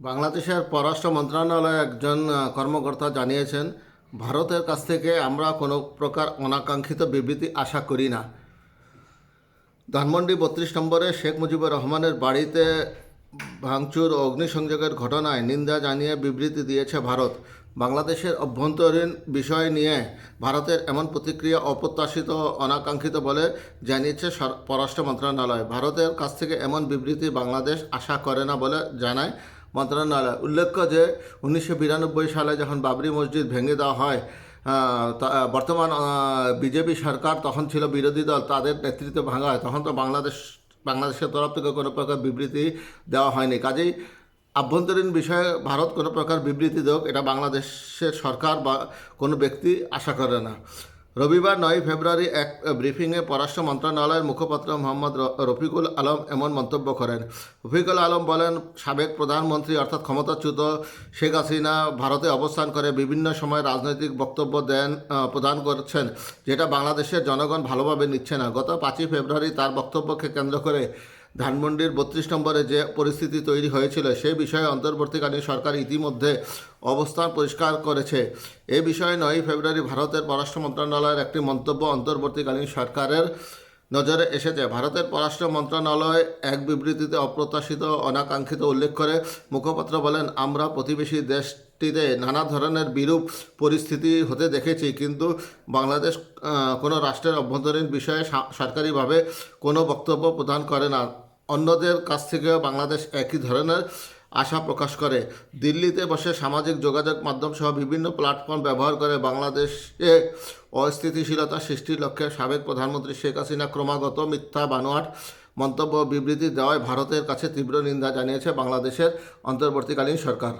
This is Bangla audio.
বাংলাদেশের পররাষ্ট্র মন্ত্রণালয়ে একজন কর্মকর্তা জানিয়েছেন, ভারতের কাছ থেকে আমরা কোনো প্রকার অনাকাঙ্ক্ষিত বিবৃতি আশা করি না। ধানমন্ডি বত্রিশ নম্বরে শেখ মুজিবুর রহমানের বাড়িতে ভাঙচুর ও অগ্নিসংযোগের ঘটনায় নিন্দা জানিয়ে বিবৃতি দিয়েছে ভারত। বাংলাদেশের অভ্যন্তরীণ বিষয় নিয়ে ভারতের এমন প্রতিক্রিয়া অপ্রত্যাশিত অনাকাঙ্ক্ষিত বলে জানিয়েছে পররাষ্ট্র মন্ত্রণালয়। ভারতের কাছ থেকে এমন বিবৃতি বাংলাদেশ আশা করে না বলে জানায় মন্ত্রণালয়। উল্লেখ্য যে, উনিশশো বিরানব্বই সালে যখন বাবরি মসজিদ ভেঙে দেওয়া হয় বর্তমান বিজেপি সরকার তখন ছিল বিরোধী দল, তাদের নেতৃত্বে ভাঙা হয়। তখন তো বাংলাদেশ, বাংলাদেশের তরফ থেকে কোনো প্রকার বিবৃতি দেওয়া হয়নি। কাজেই আভ্যন্তরীণ বিষয়ে ভারত কোনো প্রকার বিবৃতি দেওক এটা বাংলাদেশের সরকার বা কোনো ব্যক্তি আশা করে না। রবিবার নয় ফেব্রুয়ারি এক ব্রিফিংয়ে পররাষ্ট্র মন্ত্রণালয়ের মুখপাত্র মোহাম্মদ রফিকুল আলম এমন মন্তব্য করেন। রফিকুল আলম বলেন, সাবেক প্রধানমন্ত্রী অর্থাৎ ক্ষমতাচ্যুত শেখ হাসিনা ভারতে অবস্থান করে বিভিন্ন সময় রাজনৈতিক বক্তব্য দেন প্রদান করছেন, যেটা বাংলাদেশের জনগণ ভালোভাবে নিচ্ছে না। গত পাঁচই ফেব্রুয়ারি তার বক্তব্যকে কেন্দ্র করে ধানমন্ডির বত্রিশ নম্বরে যে পরিস্থিতি তৈরি হয়েছিল, সে বিষয়ে অন্তর্বর্তীকালীন সরকার ইতিমধ্যে অবস্থান পরিষ্কার করেছে। এ বিষয়ে নয়ই ফেব্রুয়ারি ভারতের পররাষ্ট্র মন্ত্রণালয়ের একটি মন্তব্য অন্তর্বর্তীকালীন সরকারের নজরে এসেছে। ভারতের পররাষ্ট্র মন্ত্রণালয় এক বিবৃতিতে অপ্রত্যাশিত অনাকাঙ্ক্ষিত উল্লেখ করে মুখপাত্র বলেন, আমরা প্রতিবেশী দেশটিতে নানা ধরনের বিরূপ পরিস্থিতি হতে দেখেছি, কিন্তু বাংলাদেশ কোনো রাষ্ট্রের অভ্যন্তরীণ বিষয়ে সরকারিভাবে কোনো বক্তব্য প্রদান করে না। অন্যদের কাছ থেকেও বাংলাদেশ একই ধরনের আশা প্রকাশ করে। দিল্লিতে বসে সামাজিক যোগাযোগ মাধ্যম সহ বিভিন্ন প্ল্যাটফর্ম ব্যবহার করে বাংলাদেশে অস্থিতিশীলতা সৃষ্টির লক্ষ্যে সাবেক প্রধানমন্ত্রী শেখ হাসিনা ক্রমাগত মিথ্যা, বানোয়াট মন্তব্য বিবৃতি দেওয়ায় ভারতের কাছে তীব্র নিন্দা জানিয়েছে বাংলাদেশের অন্তর্বর্তীকালীন সরকার।